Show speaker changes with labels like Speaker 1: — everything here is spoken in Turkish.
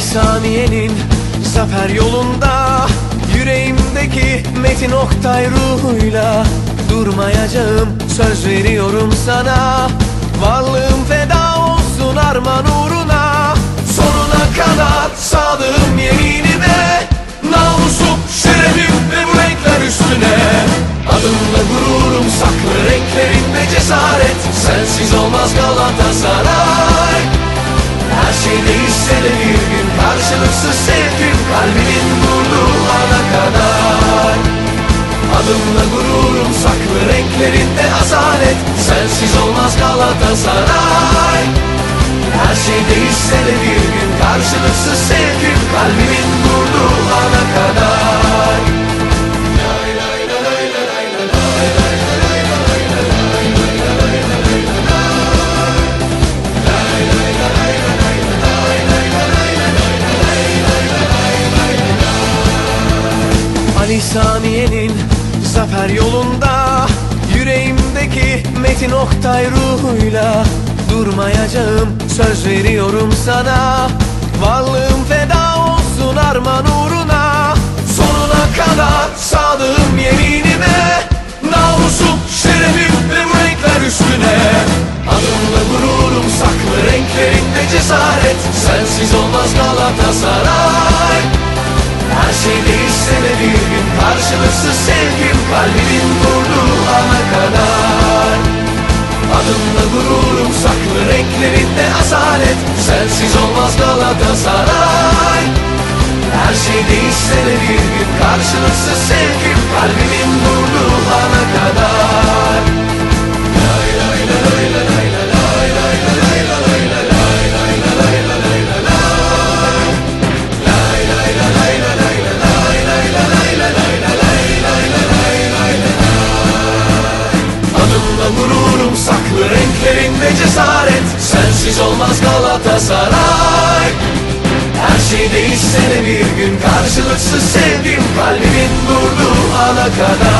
Speaker 1: saniyenin zafer yolunda Yüreğimdeki Metin Oktay ruhuyla Durmayacağım söz veriyorum sana. Varlığım feda olsun arman uğruna Sonuna kadar sadığım yeminime Namusum, şerefim ve bu renkler üstüne. Adımla gururum saklı renklerinde cesaret Sensiz olmaz Galatasaray renklerinde asalet Sensiz olmaz Galatasaray. Her şey değişse de bir gün karşılıksız sevgim. Kalbimin vurduğu ana kadar. Ali Saniye'nin zafer yolunda Yüreğimdeki Metin Oktay ruhuyla Durmayacağım söz veriyorum sana. Varlığım feda olsun arman uğruna. Sonuna kadar sadığım yeminime Namusum, şerefim ve bu renkler üstüne. Adımla gururum saklı renklerinde cesaret. Sensiz olmaz Galatasaray. Her şey değişse de bir gün karşılıksız sevgim Kalbimin Adımla gururum saklı renklerinde asalet. Sensiz olmaz Galatasaray. Her şey değişse de bir gün karşılıksız sevgim. Kalbimin vurduğu ana kadar cesaret. Sensiz olmaz Galatasaray. Her şey değişse de bir gün Karşılıksız sevgim kalbimin durduğu ana kadar.